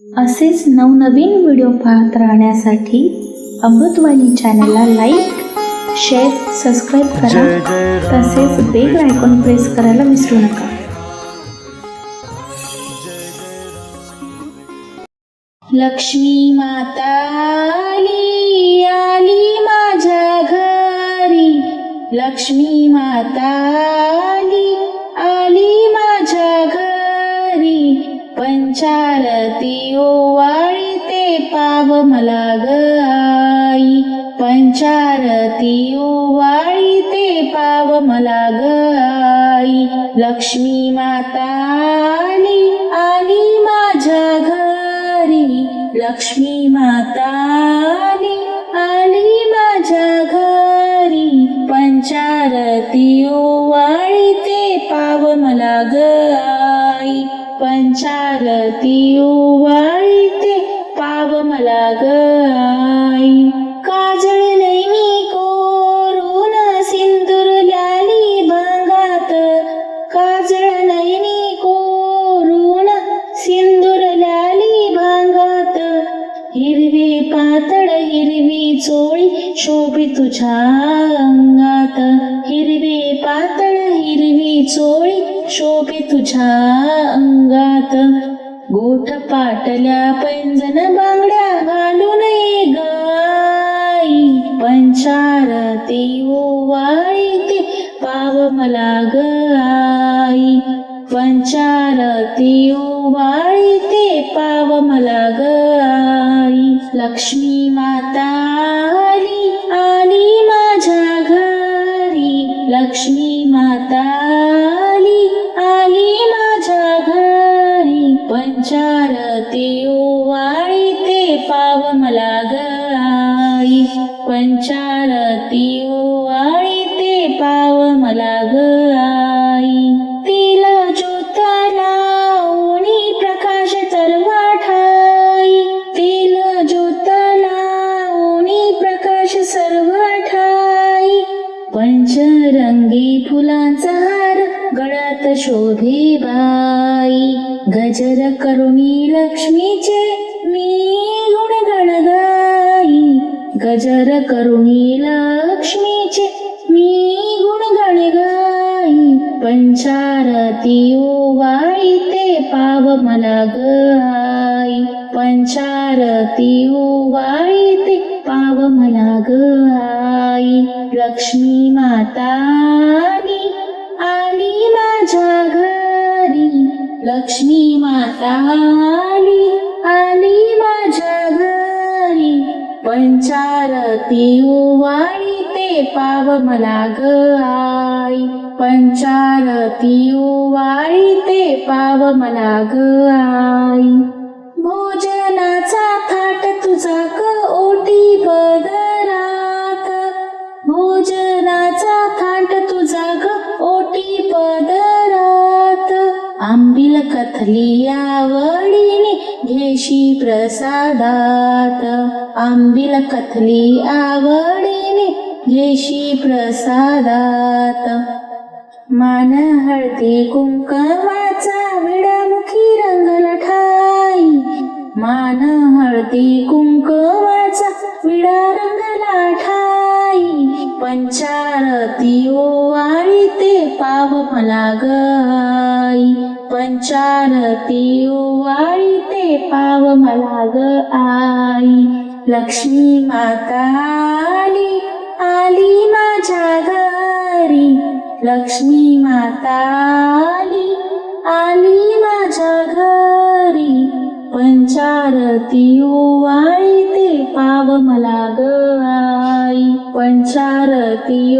असेच नवनवीन व्हिडिओ पाहत राहण्यासाठी अमृतवाणी चॅनलला लाईक शेअर सबस्क्राईब करा. तसेच बेल आयकॉन प्रेस करायला विसरू नका. लक्ष्मी माता आली आली माझ्या घरी. लक्ष्मी माता ग आई पंचारती ओवाळी ते पाव मला ग आई लक्ष्मी माता आली आली माझ्या घरी. लक्ष्मी माता आली आली माझ्या घरी. पंचारती ओवाळी ते पाव मला ग आई पंचारती ओवाळी ते पाव मला ग हिरवी चोळी शोभी तुझ्या अंगात. हिरवी पातळ हिरवी चोळी शोभी तुझ्या अंगात. गोठ पाटल्या पैंजन बांगड्या घालून ये गाई. पंचारती ओवाळी ते पाव मला गाई. पंचार पंचारती ओवाळी ते पाव मला ग लक्ष्मी माता आली आली माझ्या घरी. लक्ष्मी माता आली आली माझ्या घरी. पंचारती ओवाळी ते पाव मला ग आई पंचरंगी फुलांचा हार गळ्यात शोभे बाई. गजर करुणी लक्ष्मीचे मी गुणगण गाई गजर करुणी लक्ष्मीचे मी गुणगण गाई पंचारती ओवाळी ते पाव मला ग पंचारती ओवाळी ते पाव मला ग आई. लक्ष्मी माता आली माझ्या घरी. लक्ष्मी माता आली आली माझ्या घरी. पंचारती ओवाळी ते पाव मला ग आई. पंचारती ओवाळी ते पाव मला ग आई. भोजनाचा थाट तुझा क ओटी पदरात. भोजनाचा थाट तुझा ग ओटी पदरात. आंबील कथली आवडीने घेशी प्रसादात. आंबिल कथली आवडीने घेशी प्रसादात. मान हळदी कुंकमा मान हळदी कुंकवाचा विडा रंगला ठाई पंचारती ओवाळी ते पाव मला ग आई पंचारती ओवाळी ते पाव मला ग आई लक्ष्मी माता आली आली माझ्या घरी. लक्ष्मी माता आली आली माझ्या पंचारती ओवाळी ते पाव मला ग आई. पंचारती